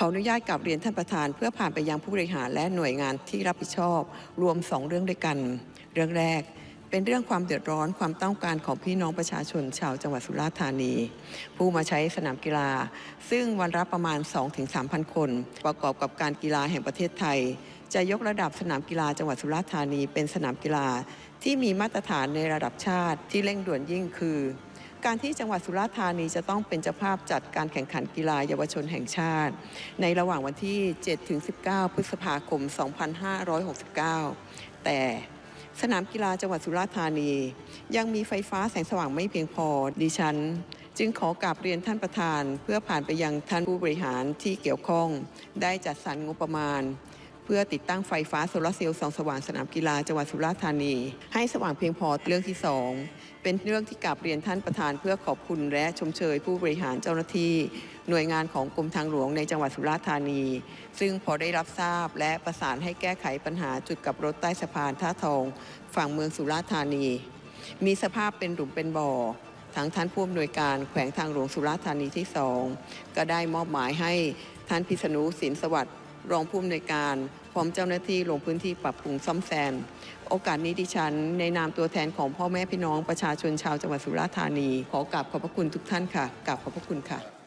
ขออนุญาตกลับเรียนท่านประธาน เพื่อผ่านไปยังผู้บริหารและหน่วยงานที่รับผิดชอบ รวม 2 เรื่องด้วยกัน เรื่องแรกเป็นเรื่องความเดือดร้อนความต้องการของพี่น้องประชาชนชาวจังหวัดสุราษฎร์ธานี ผู้มาใช้สนามกีฬา ซึ่งวันรับประมาณ 2-3,000 คน ประกอบกับการกีฬาแห่งประเทศไทย จะยกระดับสนามกีฬาจังหวัดสุราษฎร์ธานีเป็นสนามกีฬาที่มีมาตรฐานในระดับชาติที่เร่งด่วนยิ่งคือ การที่จังหวัดสุราษฎร์ธานีจะต้องเป็นเจ้าภาพจัดการแข่งขันกีฬาเยาวชนแห่งชาติ ในระหว่างวันที่ 7-19 พฤษภาคม 2569 แต่สนามกีฬาจังหวัดสุราษฎร์ธานี ยังมีไฟฟ้าแสงสว่างไม่เพียงพอดิฉัน จึงขอกราบเรียนท่านประธาน เพื่อผ่านไปยังท่านผู้บริหารที่เกี่ยวข้อง ได้จัดสรรงบประมาณ พื่อติดตั้งไฟฟ้าโซลาร์เซลล์ส่องสว่างสนามกีฬาจังหวัดสุราษฎร์ธานี ให้สว่างเพียงพอเรื่องที่สองเป็นเรื่องที่กราบเรียนท่านประธาน เพื่อขอบคุณและชมเชยผู้บริหารเจ้าหน้าที่ หน่วยงานของกรมทางหลวงในจังหวัดสุราษฎร์ธานี ซึ่งพอได้รับทราบและประสานให้แก้ไขปัญหาจุดกับรถใต้สะพานท่าทอง ฝั่งเมืองสุราษฎร์ธานี มีสภาพเป็นหลุมเป็นบ่อทั้งท่านผู้อำนวยการแขวงทางหลวงสุราษฎร์ธานีที่สองก็ได้มอบหมายให้ท่านพิษณุสินสวัสดิ์ รองผู้อำนวยการ พร้อมเจ้าหน้าที่ลงพื้นที่ปรับปรุงซ่อมแซม โอกาสนี้ดิฉัน ในนามตัวแทนของพ่อแม่พี่น้องประชาชนชาวจังหวัดสุราษฎร์ธานี ขอกราบขอบพระคุณทุกท่านค่ะกราบขอบพระคุณค่ะ